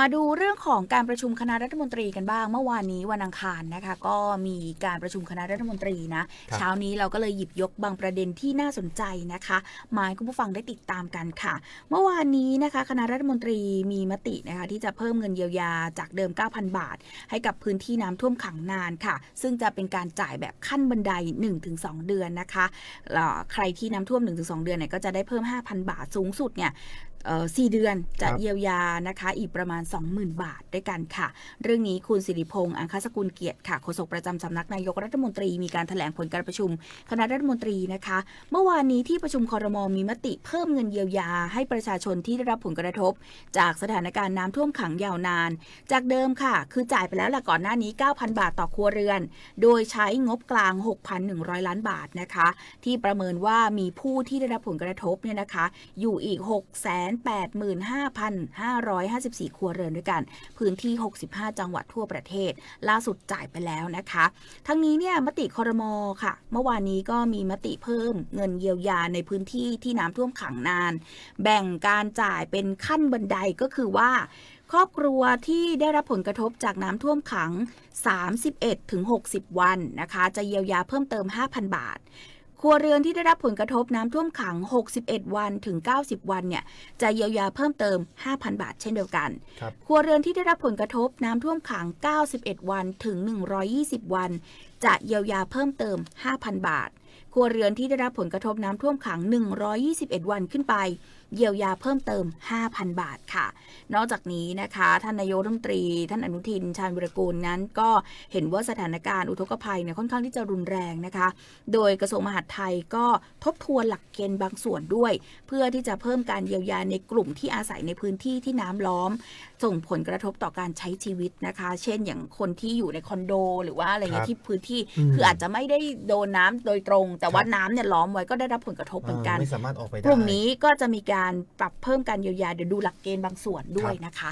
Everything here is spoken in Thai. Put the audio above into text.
มาดูเรื่องของการประชุมคณะรัฐมนตรีกันบ้าง เมื่อวานนี้วันอังคารนะคะ ก็มีการประชุมคณะรัฐมนตรีนะครับเช้านี้เราก็เลยหยิบยกบางประเด็นที่น่าสนใจนะคะมาให้คุณผู้ฟังได้ติดตามกันค่ะ เมื่อวานนี้นะคะ คณะรัฐมนตรีมีมตินะคะ ที่จะเพิ่มเงินเยียวยาจากเดิม 9,000 บาท ให้กับพื้นที่น้ำท่วมขังนานค่ะ ซึ่งจะเป็นการจ่ายแบบขั้นบันได 1-2 เดือนนะคะเอ่อใครที่น้ำท่วม 1-2 เดือนเนี่ยก็จะได้เพิ่ม 5,000 บาทสูงสุดเนี่ยเอ่อ4เดือนจะครับเยียวยานะคะ อีกประมาณ20,000 บาทด้วยกันค่ะ เรื่องนี้คุณสิริพงษ์อังคสกุลเกียรติค่ะโฆษกประจำสำนักนายกรัฐมนตรีมีการถแถลงผลการประชุม คณะรัฐมนตรีนะคะ เมื่อวานนี้ที่ประชุมคอรมอมีมติเพิ่มเงินเยียวยา ให้ประชาชนที่ได้รับผลกระทบ จากสถานการณ์น้ำท่วมขังยาวนาน จากเดิมค่ะ คือจ่ายไปแล้วล่ะก่อนหน้านี้ 9,000 บาทต่อครัวเรือน โดยใช้งบกลาง 6,100 ล้านบาทนะคะ ที่ประเมินว่ามีผู้ที่ได้รับผลกระทบเนี่ยนะคะ อยู่อีก 685,554ครัวเรือนด้วยกัน พื้นที่ 65 จังหวัดทั่วประเทศ ล่าสุดจ่ายไปแล้วนะคะ ทั้งนี้เนี่ยมติคอรมอค่ะ เมื่อวานนี้ก็มีมติเพิ่มเงินเยียวยาในพื้นที่ที่น้ำท่วมขังนาน แบ่งการจ่ายเป็นขั้นบันไดก็คือว่าครอบครัวที่ได้รับผลกระทบจากน้ำท่วมขัง 31-60 วันนะคะ จะเยียวยาเพิ่มเติม 5,000 บาท ครัวเรือนที่ได้รับผลกระทบน้ำท่วมขัง 61 วันถึง 90 วันเนี่ยจะเยียวยาเพิ่มเติม 5,000 บาทเช่นเดียวกันครับ ครัวเรือนที่ได้รับผลกระทบน้ำท่วมขัง 91 วันถึง 120 วัน จะเยียวยาเพิ่มเติม 5,000 บาท ครัวเรือนที่ได้รับผลกระทบน้ำท่วมขัง 121 วันขึ้นไป เยียวยาเพิ่มเติม 5,000 บาทค่ะ นอกจากนี้นะคะ ท่านนายกรัฐมนตรี ท่านอนุทิน ชาญวิรกูลนั้น ก็เห็นว่าสถานการณ์อุทกภัยเนี่ยค่อนข้างที่จะรุนแรงนะคะ โดยกระทรวงมหาดไทยก็ทบทวนหลักเกณฑ์บางส่วนด้วย เพื่อที่จะเพิ่มการเยียวยาในกลุ่มที่อาศัยในพื้นที่ที่น้ำล้อม ส่งผลกระทบต่อการใช้ชีวิตนะคะ เช่น อย่างคนที่อยู่ในคอนโด หรือว่าอะไรเงี้ครัยบที่พื้นที่อืมคืออาจจะไม่ได้โดนน้ำโดยตรงแต่ว่าครับน้ำเนี่ยล้อมไว้ก็ได้รับผลกระทบเหมือนกันไม่สามารถออกไปได้กลุ่มนี้ก็จะมีการปรับเพิ่มการเยียวยาเดี๋ยวดูหลักเกณฑ์บางส่วนด้วยนะคะ